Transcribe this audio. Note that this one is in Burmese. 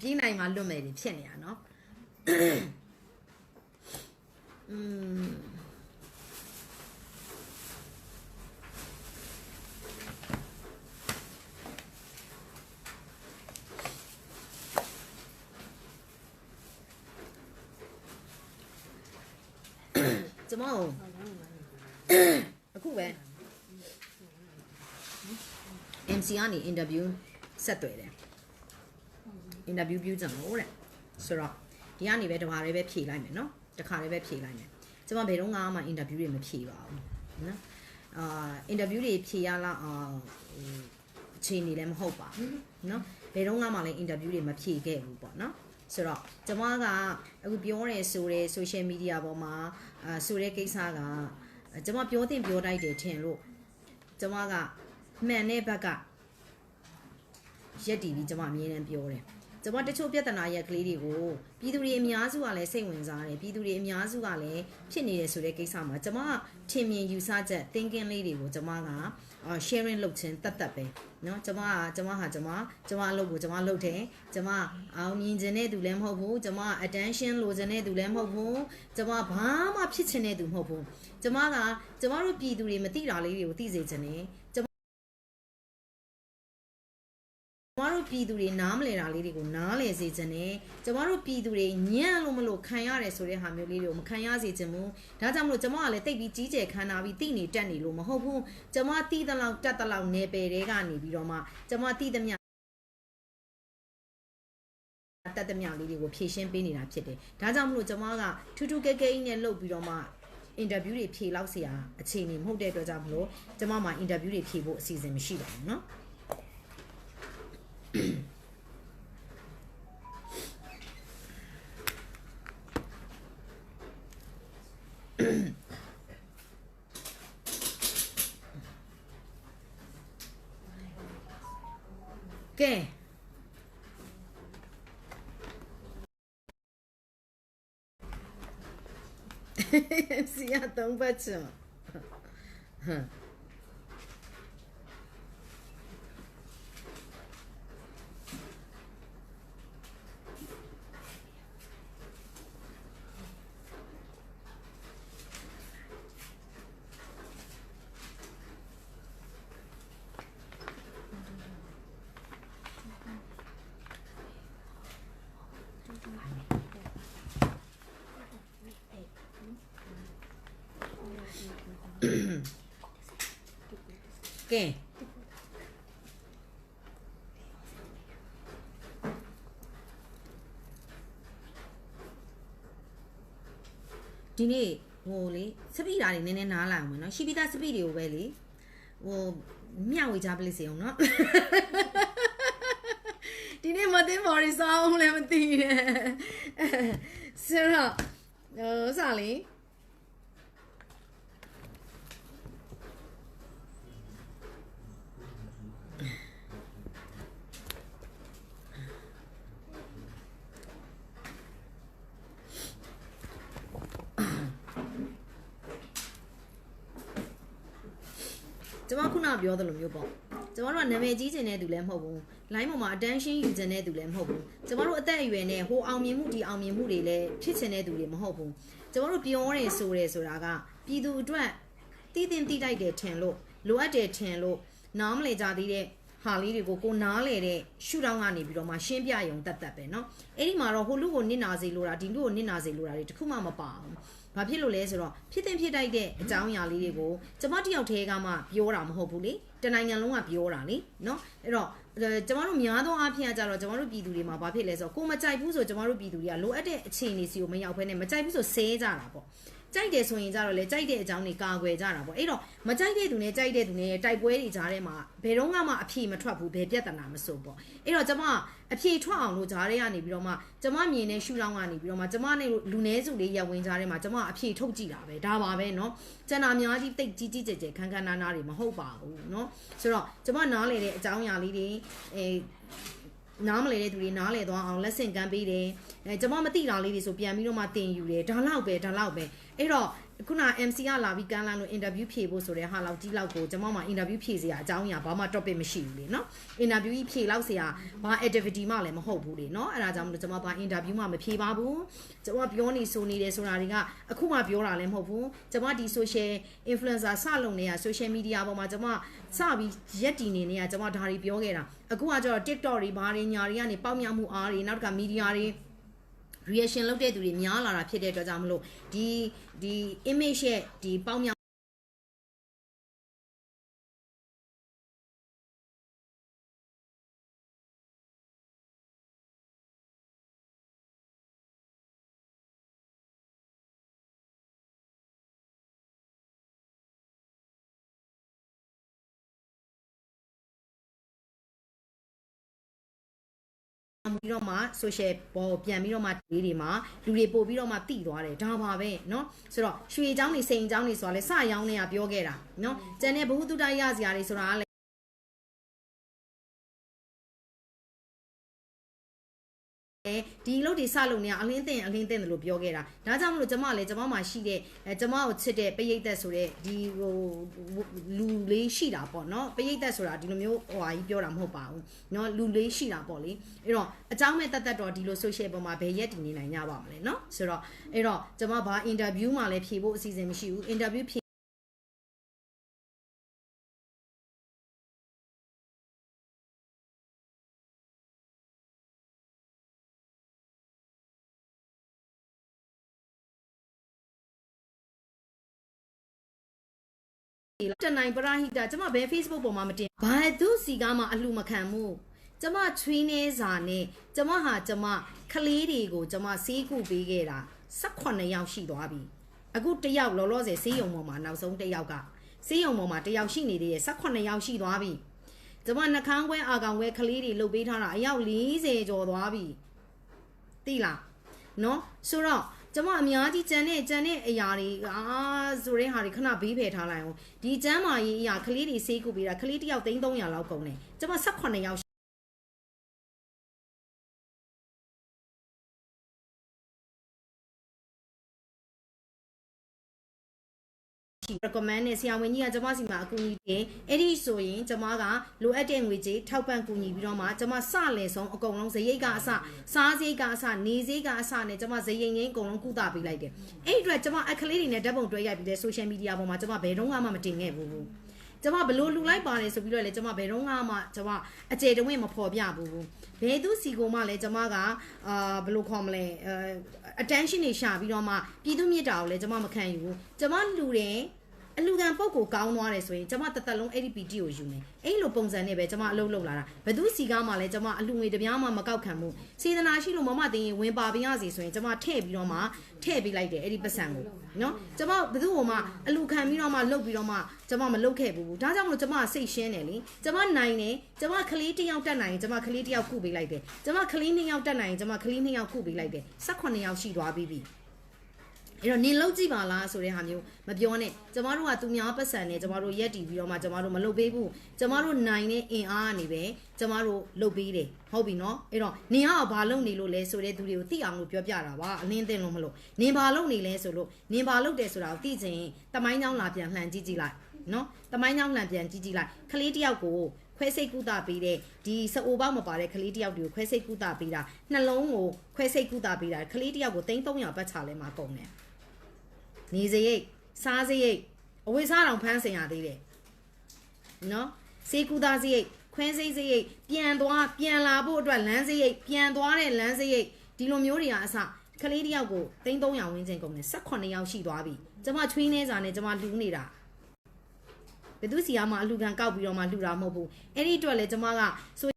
ပြေးနိုင်မှလွတ်မယ်တွေဖြစ်နေရနော်อืมကျမတို့အခုပဲ MC ကနေအင်တာဗျူးဆက်တွေ့တယ် အင်တာဗျူးပြုကြလို့တဲ့ဆိုတော့ဒီကနေပဲတပါးလေးပဲဖြေလိုက်မယ်နော်တခါလေးပဲဖြေလိုက်မယ်ကျမဘယ်တော့မှအင်တာဗျူးတွေမဖြေပါဘူးနော်အာအင်တာဗျူးတွေဖြေရလောက်အောင်ဟိုအချိန်နေလည်းမဟုတ်ပါဘူးနော်ဘယ်တော့မှလည်းအင်တာဗျူးတွေမဖြေခဲ့ဘူးပေါ့နော်ဆိုတော့ကျမကအခုပြောရဲဆိုတဲ့ social media ပေါ်မှာအာဆိုတဲ့ကိစ္စကကျမပြောတင်ပြောတိုက်တယ်ထင်လို့ကျမကမှန်တဲ့ဘက်ကရက်တီပြီးကျမအမြဲတမ်းပြောတယ် ကျမတချို့ပြဿနာရက်ကလေးတွေကိုပြည်သူတွေအများစုကလည်းစိတ်ဝင်စားတယ်ပြည်သူတွေအများစုကလည်းဖြစ်နေတယ်ဆိုတဲ့ကိစ္စမှာကျမထင်မြင်ယူဆချက် thinking လေးတွေကိုကျမကအာ sharing လုပ်ခြင်းတတ်တတ်ပဲเนาะကျမကကျမဟာကျမကျမအလုပ်ကိုကျမလုပ်တယ်ကျမအောင်မြင်ခြင်းတဲ့သူလည်းမဟုတ်ဘူးကျမ attention လိုချင်တဲ့သူလည်းမဟုတ်ဘူးကျမဘာမှဖြစ်ချင်တဲ့သူမဟုတ်ဘူးကျမကကျမတို့ပြည်သူတွေမသိတာလေးတွေကိုသိစေချင်တယ် ကျမကျမတို့ပြည်သူတွေနားမလည်တာလေးတွေကိုနားလည်စေချင်တယ်ကျမတို့ပြည်သူတွေညံ့လို့မလို့ခံရတယ်ဆိုတဲ့ဟာမျိုးလေးတွေကိုမခံရစေချင်ဘူးဒါကြောင့်မလို့ကျမကလည်းတိတ်ပြီးကြီးကျယ်ခံနာပြီးတိနေတက်နေလို့မဟုတ်ဘူးကျမတိတဲ့လောက်တက်တဲ့လောက်နေပယ်တွေကနေပြီးတော့မှကျမတိတဲ့မြတက်တဲ့မြလေးတွေကိုဖြည့်ရှင်းပေးနေတာဖြစ်တယ်ဒါကြောင့်မလို့ကျမကထူးထူးကဲကဲကြီးနဲ့လှုပ်ပြီးတော့မှအင်တာဗျူးတွေဖြေလောက်เสียအခြေအနေမဟုတ်တဲ့အတွက်ကြောင့်မလို့ကျမမှာအင်တာဗျူးတွေဖြေဖို့အစီအစဉ်မရှိပါဘူးเนาะ ကဲစီရတော့ဘတ်ချင်ဟမ် ကဲဒီနေ့ဟိုလေစပီတာတွေနည်းနည်းနားလာအောင်မယ်နော်ရှိပြီးသားစပီတွေကိုပဲလေဟိုမျှဝေကြပလိစေအောင်နော်ဒီနေ့မတင်မော်ရီဆောင်းလည်းမသိနဲ့ဆိုတော့ဟိုစားလေ ကျမခုနပြောသလိုမျိုးပေါ့ကျမတို့ကနာမည်ကြီးကျင်တဲ့သူလည်းမဟုတ်ဘူး line ပေါ်မှာ attention ယူကျင်တဲ့သူလည်းမဟုတ်ဘူးကျမတို့အသက်အရွယ်နဲ့ဟိုအောင်မြင်မှုဒီအောင်မြင်မှုတွေလည်းဖြစ်ချင်တဲ့သူတွေမဟုတ်ဘူးကျမတို့ပြောရဲဆိုရဲဆိုတာကပြည်သူအတွက်တည်တင်တည်တိုက်တယ်ထင်လို့လိုအပ်တယ်ထင်လို့နားမလည်ကြသေးတဲ့ဟာလေးတွေကိုကိုနားလေတဲ့ရှုထောင့်ကနေပြီးတော့မှရှင်းပြရုံတတ်တတ်ပဲเนาะအဲ့ဒီမှာတော့ဟိုလူကိုနစ်နာစေလို့တာဒီလူကိုနစ်နာစေလို့တာတွေတခုမှမပါဘူး ဘာဖြစ်လို့လဲဆိုတော့ဖြစ်တဲ့ဖြစ်တိုက်တဲ့အကြောင်းအရာလေးတွေကိုကျမတယောက်တည်းကမှပြောတာမဟုတ်ဘူးလေတနိုင်ငံလုံးကပြောတာလေနော်အဲ့တော့ကျမတို့များသောအားဖြင့်ကြတော့ကျမတို့ပြည်သူတွေမှာဘာဖြစ်လဲဆိုတော့ကိုမကြိုက်ဘူးဆိုကျမတို့ပြည်သူတွေကလိုအပ်တဲ့အခြေအနေစီကိုမရောက်ဘဲနဲ့မကြိုက်ဘူးဆိုဆဲကြတာပေါ့ ကြိုက်တယ်ဆိုရင်ကြတော့လေကြိုက်တဲ့အကြောင်းတွေကာကွယ်ကြတာပေါ့အဲ့တော့မကြိုက်တဲ့သူနဲ့ကြိုက်တဲ့သူနဲ့တိုက်ပွဲတွေကြားထဲမှာဘယ်တော့မှအဖြေမထွက်ဘူးဘယ်ပြဿနာမစိုးပေါ့အဲ့တော့ကျမအဖြေထွက်အောင်လို့ကြားထဲကနေပြီးတော့မှကျမမြင်တဲ့ရှုထောင့်ကနေပြီးတော့မှကျမနဲ့လူနည်းစုလေးရပ်ဝင်ကြားထဲမှာကျမအဖြေထုတ်ကြည့်တာပဲဒါပါပဲเนาะကျန်တာအများကြီးတိတ်ကြီးကြီးကျယ်ကျယ်ခန်းခန်းနားနားတွေမဟုတ်ပါဘူးเนาะဆိုတော့ကျမနားလေတဲ့အကြောင်းအရာလေးတွေအဲ နားမလဲတဲ့သူတွေနားလဲသွားအောင်လက်ဆင့်ကမ်းပေးတယ်အဲကျွန်မမသိတာလေးတွေဆိုပြန်ပြီးတော့မှတင်ယူတယ်ဒါလောက်ပဲဒါလောက်ပဲအဲ့တော့ ခုန MC ကလာပြီးကမ်းလန်းလို့ interview ဖြေဖို့ဆိုတဲ့ဟာလောက်ကြီးလောက်ကိုကျွန်မမှာ interview ဖြေစရာအကြောင်းအရာဘာမှ topic မရှိဘူးလေနော် interview ကြီးဖြေလောက်စရာဘာ activity မှလည်းမဟုတ်ဘူးလေနော်အဲ့ဒါကြောင့်မလို့ကျွန်မဘာ interview မှမဖြေပါဘူးကျွန်မပြောနေဆိုနေတယ်ဆိုတာတွေကအခုမှပြောတာလည်းမဟုတ်ဘူးကျွန်မဒီ social influencer စလုပ်နေတာ social media ပေါ်မှာကျွန်မစပြီးရက်တည်နေနေတာကျွန်မဒါတွေပြောခဲ့တာအခုကကျတော့ TikTok တွေဘာတွေညာတွေကနေပေါက်မြမှုအားတွေနောက်တစ်ခါ media တွေ reaction လုပ်တဲ့သူတွေများလာတာဖြစ်တဲ့အတွက်ကြောင့်မလို့ဒီဒီ image ရဲ့ဒီပေါင်းမြောက် ပြီးတော့မှ social ပေါ်ပြန်ပြီးတော့မှဒီတွေမှာလူတွေပို့ပြီးတော့မှတိသွားတယ်ဒါပါပဲเนาะဆိုတော့ရွှေเจ้าနေစိန်เจ้าနေဆိုတာလဲစရောင်းနေတာပြောခဲ့တာเนาะကျန်တဲ့ဘ ഹു တုတရစရာတွေဆိုတာကလည်း း ဒီလုတ်ဒီစလုံနေအလင်းတင်အလင်းတင်တယ်လို့ပြောခဲ့တာဒါကြောင့်မလို့ကျမလည်းကျမမှာရှိတဲ့အဲကျမကိုချစ်တဲ့ပရိသတ်ဆိုတဲ့ဒီဟိုလူလေးရှိတာပေါ့နော်ပရိသတ်ဆိုတာဒီလိုမျိုးဟိုဟာကြီးပြောတာမဟုတ်ပါဘူးเนาะလူလေးရှိတာပေါ့လေအဲ့တော့အเจ้าမဲ့တတ်တတ်တော့ဒီလို social ပေါ်မှာဘယ်ရက်တည်နေနိုင်ကြပါမလဲเนาะဆိုတော့အဲ့တော့ကျမဘာ interview မှာလည်းဖြေဖို့အစီအစဉ်မရှိဘူး interview တနိုင်ပရာဟိတာကျမဘယ် Facebook ပေါ်မှာမတင်ဘာသူစီကားမှာအလှမခံမှုကျမချွေးနေစာနဲ့ကျမဟာကျမကလေးတွေကိုကျမစေးကုပေးခဲ့တာ18ယောက်ရှိသွားပြီအခုတစ်ယောက်လောလောဆယ်စေးရုံပေါ်မှာနောက်ဆုံးတစ်ယောက်ကစေးရုံပေါ်မှာတစ်ယောက်ရှိနေသေးတယ်18ယောက်ရှိသွားပြီကျမနှကန်းခွဲအာကောင်ခွဲကလေးတွေလှုပ်ပေးထားတာအယောက်40ကျော်သွားပြီသိလားနော်ဆိုတော့ ကျမအများကြီးကြံတဲ့ကြံတဲ့အရာတွေအာဆိုတဲ့ဟာတွေခဏဘေးဖယ်ထားလိုက်အောင်ဒီကျမ်းမာရေးအရာကလေးတွေစေးကုပေးတာကလေးတစ်ယောက်300လောက်ကုန်တယ်ကျမ18ယောက် recommend နဲ့ဆရာဝန်ကြီးကကျမစီမှာအကူအညီတင်အဲ့ဒီဆိုရင်ကျမကလိုအပ်တဲ့ငွေကြေးထောက်ပံ့ကူညီပြီးတော့မှကျမစလယ်ဆုံးအကုန်လုံးဇရိတ်ကအစစားစရိတ်ကအစနေစရိတ်ကအစနဲ့ကျမဇရိတ်ငင်းအကုန်လုံးကုသပေးလိုက်တယ်အဲ့ဒီအတွက်ကျမအခလေးတွေနဲ့ဓာတ်ပုံတွဲရိုက်ပြီးတဲ့ social media ပေါ်မှာကျမဘယ်တော့မှမတင်ခဲ့ဘူး ကျမဘလို့လူလိုက်ပါတယ်ဆိုပြီးတော့လေကျမဘယ်တော့မှကျမအကျေတဝင့်မဖော်ပြဘူးဘယ်သူစီကိုမှလည်းကျမကအာဘလို့ခေါ်မလဲအဲ attention တွေရှာပြီးတော့မှပြည်သူမြစ်တာကိုလည်းကျမမခံယူဘူးကျမလူတယ် အလူခံပုံကိုကောင်းသွားတယ်ဆိုရင်ကျမတသက်လုံးအဲ့ဒီ PT ကိုယူမယ်အဲ့လိုပုံစံနဲ့ပဲကျမအလုပ်လုပ်လာတာဘသူစီကားမှလည်းကျမအလူငွေတပြားမှမကောက်ခံဘူးစေတနာရှိလို့မမတင်ရင်ဝင်ပါပြရစီဆိုရင်ကျမထည့်ပြီးတော့မှထည့်ပေးလိုက်တယ်အဲ့ဒီပတ်စံကိုနော်ကျမဘသူ့ကိုမှအလူခံပြီးတော့မှလုပ်ပြီးတော့မှကျမမလုပ်ခဲ့ဘူးဒါကြောင့်မလို့ကျမစိတ်ရှင်းတယ်လေကျမနိုင်တယ်ကျမကလေးတစ်ယောက်တက်နိုင်ရင်ကျမကလေးတစ်ယောက်ကုပေးလိုက်တယ်ကျမကလေးနှစ်ယောက်တက်နိုင်ရင်ကျမကလေးနှစ်ယောက်ကုပေးလိုက်တယ်18ယောက်ရှိသွားပြီပြီ အဲ့တော့နင်လောက်ကြည့်ပါလားဆိုတဲ့ဟာမျိုးမပြောနဲ့ကျမတို့ကသူများပတ်စံနဲ့ကျမတို့ရက်တီပြီးတော့မှကျမတို့မလုပ်ပေးဘူးကျမတို့နိုင်တဲ့အင်အားကနေပဲကျမတို့လုပ်ပေးတယ်ဟုတ်ပြီနော်အဲ့တော့နင်ကဘာလုပ်နေလို့လဲဆိုတဲ့သူတွေကိုသိအောင်လို့ပြောပြတာပါအလင်းသိလို့မလို့နင်ဘာလုပ်နေလဲဆိုလို့နင်ဘာလုပ်တယ်ဆိုတာကိုသိချင်တမိုင်းချောင်းလာပြန်လှန်ကြည့်ကြည့်လိုက်နော်တမိုင်းချောင်းလှန်ပြန်ကြည့်ကြည့်လိုက်ကလေးတယောက်ကို ခွဲစိတ်ကုသပေးတဲ့ဒီစအိုပေါက်မပါတဲ့ကလေးတယောက်တွေကိုခွဲစိတ်ကုသပေးတာနှလုံးကိုခွဲစိတ်ကုသပေးတာကလေးတယောက်ကို3300ပတ်ချလဲမှာကုန်တယ်နေစရိတ်စားစရိတ်အဝိစားတောင်ဖမ်းစင်ရသေးတယ်နော်စေကူသားစရိတ်ခွဲစိတ်စရိတ်ပြန်သွားပြန်လာဖို့အတွက်လမ်းစရိတ်ပြန်သွားတဲ့လမ်းစရိတ်ဒီလိုမျိုးတွေကအစကလေးတယောက်ကို3300ဝန်းကျင်ကုန်တယ်18ယောက်ရှိသွားပြီကျမချွေးနေစာနဲ့ကျမလူးနေတာ ဘယ်သူစီကမှအလူခံကောက်ပြီးတော့မှလူတာမဟုတ်ဘူးအဲ့ဒီအတွက်လေကျမကဆို